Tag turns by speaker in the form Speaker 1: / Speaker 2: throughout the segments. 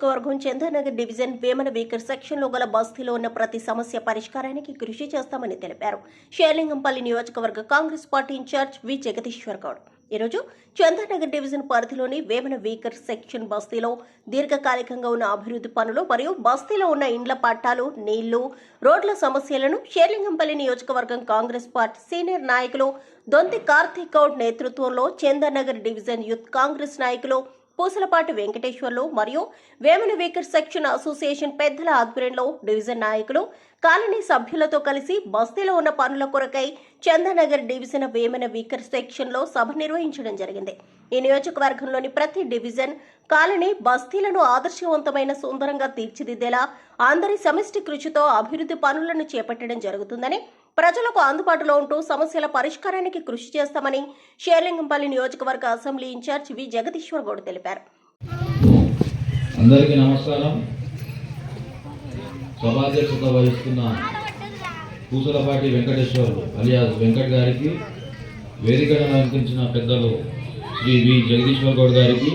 Speaker 1: నియోజకవర్గం Chandanagar division Vemana weaker సెక్షన్లో గల బస్తీలో ఉన్న ప్రతి సమస్య పరిష్కారానికి కృషి చేస్తామని తెలిపారు. షేర్లింగంపల్లి నియోజకవర్గ Congress party incharge V. Jagadishwar Goud. ఈరోజు చందానగర్ డివిజన్ పరిధిలోని వేమన వీకర్ సెక్షన్ బస్తీలో దీర్ఘకాలికంగా ఉన్న అభివృద్ధి పనులు మరియు బస్తీలో ఉన్న ఇండ్ల పట్టాలు నీళ్ళు రోడ్ల సమస్యలను షేర్లింగంపల్లి నియోజకవర్గం కాంగ్రెస్ పార్టీ సీనియర్ నాయకులు దొంతి కార్తీక్ గౌడ్ నేతృత్వంలో చంద్రనగర్ డివిజన్ యూత్ కాంగ్రెస్ నాయకులు పూసలపాటి వెంకటేశ్వర్లు మరియు వేమన వీకర్ సెక్షన్ అసోసియేషన్ పెద్దల ఆధ్వర్యంలో డివిజన్ నాయకులు కాలనీ సభ్యులతో కలిసి బస్తీలో ఉన్న పనుల కొరకై చందానగర్ డివిజన్ వేమన వీకర్ సెక్షన్లో సభ నిర్వహించడం జరిగింది. ఈ నియోజకవర్గంలోని ప్రతి డివిజన్ కాలనీ బస్తీలను ఆదర్శవంతమైన సుందరంగా తీర్చిదిద్దేలా అందరి సమిష్టి కృషితో అభివృద్ధి పనులను చేపట్టడం జరుగుతుందని ప్రజలకు అందుబాటులో ఉంటూ సమస్యల పరిష్కారానికి కృషి చేస్తామని షేర్లింగంపల్లి నియోజకవర్గ assembly incharge V Jagadishwar Goud తెలిపారు.
Speaker 2: అందరికీ నమస్కారం. సభాధ్యక్షత వహిస్తున్న పూసలపాటి వెంకటేశ్వర్ అలియాస్ వెంకట్ గారికి వేదికను అలంకరించిన పెద్దలు శ్రీ వి. జగదీశ్వర్ గౌడ్ గారికి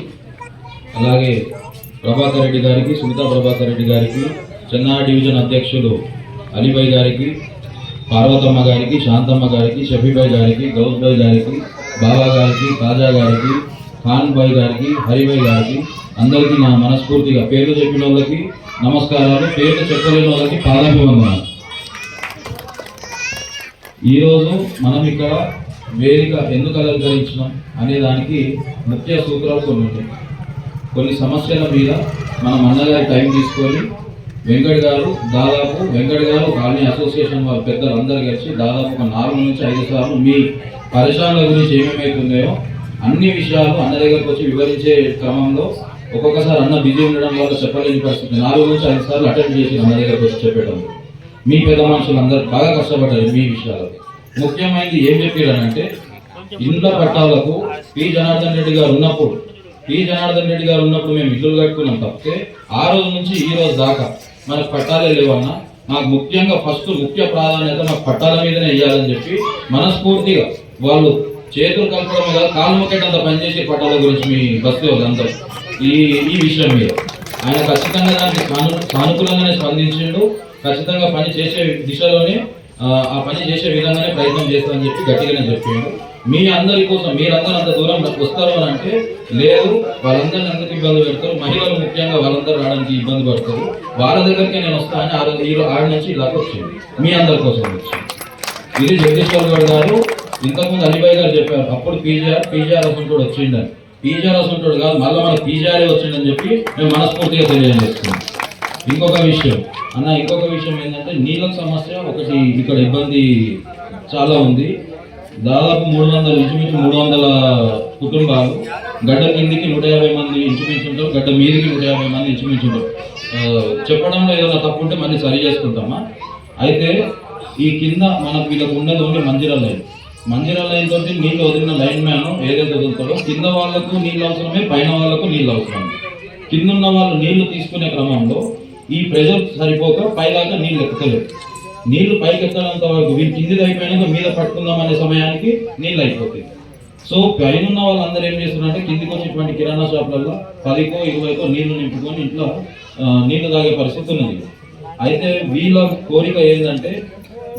Speaker 2: అలాగే ప్రభాకర్ రెడ్డి గారికి సునీతా ప్రభాకర్ రెడ్డి గారికి చెన్నా డివిజన్ అధ్యక్షులు అలీబాయ్ గారికి పార్వతమ్మ గారికి శాంతమ్మ గారికి షఫీబాయ్ గారికి గౌస్బాయ్ గారికి బాబా గారికి కాజా గారికి ఖాన్ బాయ్ గారికి హరిబాయ్ గారికి అందరికీ నా మనస్ఫూర్తిగా పేర్లు చెప్పిన వాళ్ళకి నమస్కారాలు. పేర్లు చెప్పలేని వాళ్ళకి పాదాభివందనాలు. ఈరోజు మనం ఇక్కడ వేదిక ఎందుకు అలంకరించడం అనే దానికి ముఖ్య సూత్రాలు కొన్ని కొన్ని సమస్యల మీద మనం అన్నగారి టైం తీసుకొని వెంకట్ గారు దాదాపు వెంకట్ గారు కాలనీ అసోసియేషన్ వారి పెద్దలు అందరూ కలిసి దాదాపు ఒక నాలుగు నుంచి ఐదు సార్లు మీ పరిశ్రమల గురించి ఏమేమైతుందో అన్ని విషయాలు అన్న దగ్గరకు వచ్చి వివరించే క్రమంలో ఒక్కొక్కసారి అన్న బిజీ ఉండడం వల్ల చెప్పలేని పరిస్థితి. నాలుగు నుంచి ఐదు సార్లు అటెండ్ చేసి అన్న దగ్గరకు వచ్చి చెప్పడం మీ పెద్ద మనుషులు అందరూ బాగా కష్టపడ్డారు మీ విషయాలు. ముఖ్యమైనది ఏం చెప్పారంటే ఇండ్ల పట్టాలకు పి. జనార్దన్ రెడ్డి గారు ఉన్నప్పుడు పి. జనార్దన్ రెడ్డి గారు ఉన్నప్పుడు మేము ఇల్లు కట్టుకున్నాం తప్పితే ఆ రోజు నుంచి ఈ రోజు దాకా మనకు పట్టాలే లేవన్నా నాకు ముఖ్యంగా ఫస్ట్ ముఖ్య ప్రాధాన్యత మాకు పట్టాల మీదనే వేయాలని చెప్పి మనస్ఫూర్తిగా వాళ్ళు చేతులు కలపడమే కాదు కాలు మొక్కేటంత పనిచేసి పట్టాల గురించి మీ బస్తీ వాళ్ళందరూ. ఈ ఈ విషయం మీద. ఆయన ఖచ్చితంగా దానికి సాను సానుకూలంగానే స్పందించిండు. ఖచ్చితంగా పని చేసే దిశలోనే ఆ, పని చేసే విధంగానే ప్రయత్నం చేస్తామని చెప్పి గట్టిగానే చెప్పిండు. మీ అందరి కోసం మీరందరూ అంత దూరం వస్తారు అని అంటే లేదు వాళ్ళందరినీ అందరికి ఇబ్బంది పెడతారు? మహిళలు ముఖ్యంగా వాళ్ళందరూ రావడానికి ఇబ్బంది పడతారు. వాళ్ళ దగ్గరికి నేను వస్తానని ఆ రోజు ఈ ఆడ నుంచి ఇలాగ వచ్చింది. మీ అందరి కోసం వచ్చింది. ఇది జగదీశ్వర్ గౌడ్ గారు ఇంతకుముందు అలీబాయ్ గారు చెప్పారు అప్పుడు పీజీఆర్ పీజీఆర్ కూడా వచ్చిండని పీజీఆర్ వస్తుంటాడు కాదు మళ్ళీ మన పీజీఆర్ వచ్చిండని చెప్పి మేము మనస్ఫూర్తిగా తెలియజేస్తున్నాం. ఇంకొక విషయం. అన్న ఇంకొక విషయం ఏంటంటే నీళ్ళ సమస్య ఒకటి ఇక్కడ ఇబ్బంది చాలా ఉంది. దాదాపు మూడు వందల ఇంచుమించు మూడు వందల కుటుంబాలు గడ్డ కిందికి నూట యాభై మంది ఇంచుమించు ఉంటారు గడ్డ మీదికి నూట యాభై మంది ఇంచుమించు ఉంటారు. చెప్పడంలో ఏదైనా తప్పు ఉంటే మళ్ళీ సరి చేసుకుంటామా? అయితే ఈ కింద మనకు వీళ్ళకు ఉన్నది ఓన్లీ మంజిరా మంజిరా లైన్ తోటి నీళ్ళు వదిలిన లైన్ మ్యాన్ ఏదైతే వదులుతాడో కింద వాళ్ళకు నీళ్ళు అవసరమే పైన వాళ్ళకు నీళ్ళు అవసరం కింద ఉన్న వాళ్ళు నీళ్ళు తీసుకునే క్రమంలో ఈ ప్రెషర్ సరిపోక పైదాకా నీళ్ళు ఎక్కలేదు. నీళ్ళు పైకి ఎక్కడంత వరకు వీళ్ళు కిందిది అయిపోయినాక మీద పట్టుకుందాం అనే సమయానికి నీళ్ళు అయిపోతాయి. సో పైన ఉన్న వాళ్ళందరూ ఏం చేస్తున్నారంటే కిందికి వచ్చినటువంటి కిరాణా షాపులలో పదికో ఇరవైకో నీళ్ళు నింపుకొని ఇంట్లో నీళ్ళు తాగే పరిస్థితి ఉన్నది. అయితే వీళ్ళ కోరిక ఏంటంటే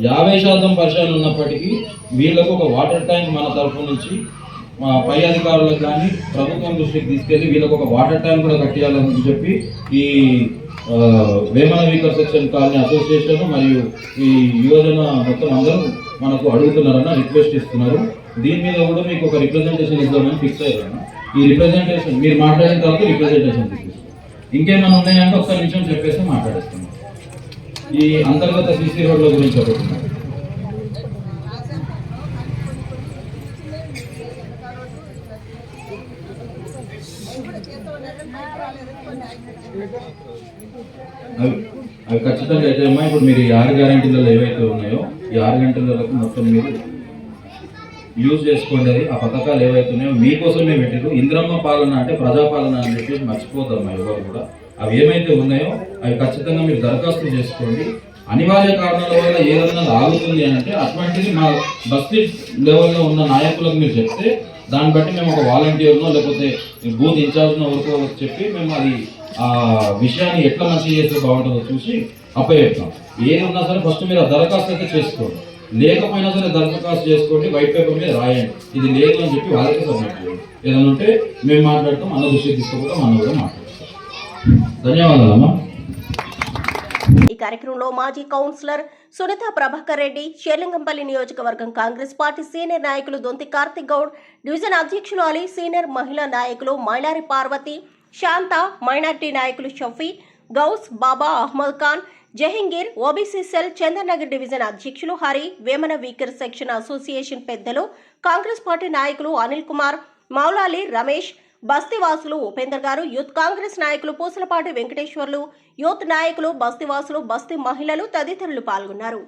Speaker 2: యాభై శాతం పరిచయాలు ఉన్నప్పటికీ వీళ్ళకు ఒక వాటర్ ట్యాంక్ మన తరఫు నుంచి మా పై అధికారులకు కానీ ప్రభుత్వం దృష్టికి తీసుకెళ్ళి వీళ్ళకు ఒక వాటర్ ట్యాంక్ కూడా కట్టియాలని చెప్పి ఈ Vemana weaker section colony association మరియు ఈ యువజన మొత్తం అందరూ మనకు అడుగుతున్నారన్న రిక్వెస్ట్ ఇస్తున్నారు. దీని మీద కూడా మీకు ఒక రిప్రజెంటేషన్ ఇద్దామని ఫిక్స్ అయ్యారన్న ఈ రిప్రజెంటేషన్ మీరు మాట్లాడిన తర్వాత రిప్రజెంటేషన్ ఇంకేమైనా ఉన్నాయంటే ఒక్క నిమిషం చెప్పేసి మాట్లాడేస్తాను ఈ అంతర్గత సిసి రోడ్ల గురించి ఒకటి. అవి ఖచ్చితంగా అయితే అమ్మా ఇప్పుడు మీరు ఈ ఆరు గ్యారెంటీలలో ఏవైతే ఉన్నాయో ఈ ఆరు గంటలకు మొత్తం మీరు యూజ్ చేసుకోండి అది ఆ పథకాలు ఏవైతే ఉన్నాయో మీకోసమే పెట్టారు ఇంద్రమ్మ పాలన అంటే ప్రజాపాలన అని చెప్పేసి మర్చిపోద్దమ్మా ఎవరు కూడా. అవి ఏమైతే ఉన్నాయో అవి ఖచ్చితంగా మీరు దరఖాస్తు చేసుకోండి. అనివార్య కారణాల వల్ల ఏదైనా ఆగుతుంది అని అంటే అటువంటిది మా బస్తీ లెవెల్లో ఉన్న నాయకులకు మీరు చెప్తే దాన్ని బట్టి మేము ఒక వాలంటీర్నో లేకపోతే బూత్ ఇన్ఛార్జ్నో ఎవరికో చెప్పి మేము అది ఆ విషయాన్ని ఎట్లా మంచి చేస్తే బాగుంటుందో చూసి అప్పచెప్తాం. ఏది ఉన్నా సరే ఫస్ట్ మీరు ఆ దరఖాస్తు అయితే చేసుకోండి. లేకపోయినా సరే దరఖాస్తు చేసుకోండి వైట్ పేపర్ మీద రాయండి. ఇది లేదు అని చెప్పి వాళ్ళకి సబ్మిట్ చేయండి. ఏదైనా ఉంటే మేము మాట్లాడతాం అన్న దృష్టికి తీసుకోకపోతే మన కూడా మాట్లాడతాం. ధన్యవాదాలమ్మా.
Speaker 1: ఈ కార్యక్రమంలో మాజీ కౌన్సిలర్ సునీత ప్రభాకర్ రెడ్డి షేర్లింగంపల్లి నియోజకవర్గం కాంగ్రెస్ పార్టీ సీనియర్ నాయకులు దొంతి కార్తిక్ గౌడ్ డివిజన్ అధ్యక్షులు అలీ సీనియర్ మహిళా నాయకులు మైలారి పార్వతి శాంత మైనార్టీ నాయకులు Shafi Ghouse Baba Ahmed Khan Jahangir OBC cell Chandanagar division అధ్యక్షులు Hari Vemana weaker section association పెద్దలు కాంగ్రెస్ పార్టీ నాయకులు అనిల్ కుమార్ మౌలాలి రమేష్ బస్తీవాసులు ఉపేందర్ గారు యూత్ కాంగ్రెస్ నాయకులు పూసలపాటి వెంకటేశ్వర్లు యూత్ నాయకులు బస్తీవాసులు బస్తీ మహిళలు తదితరులు పాల్గొన్నారు.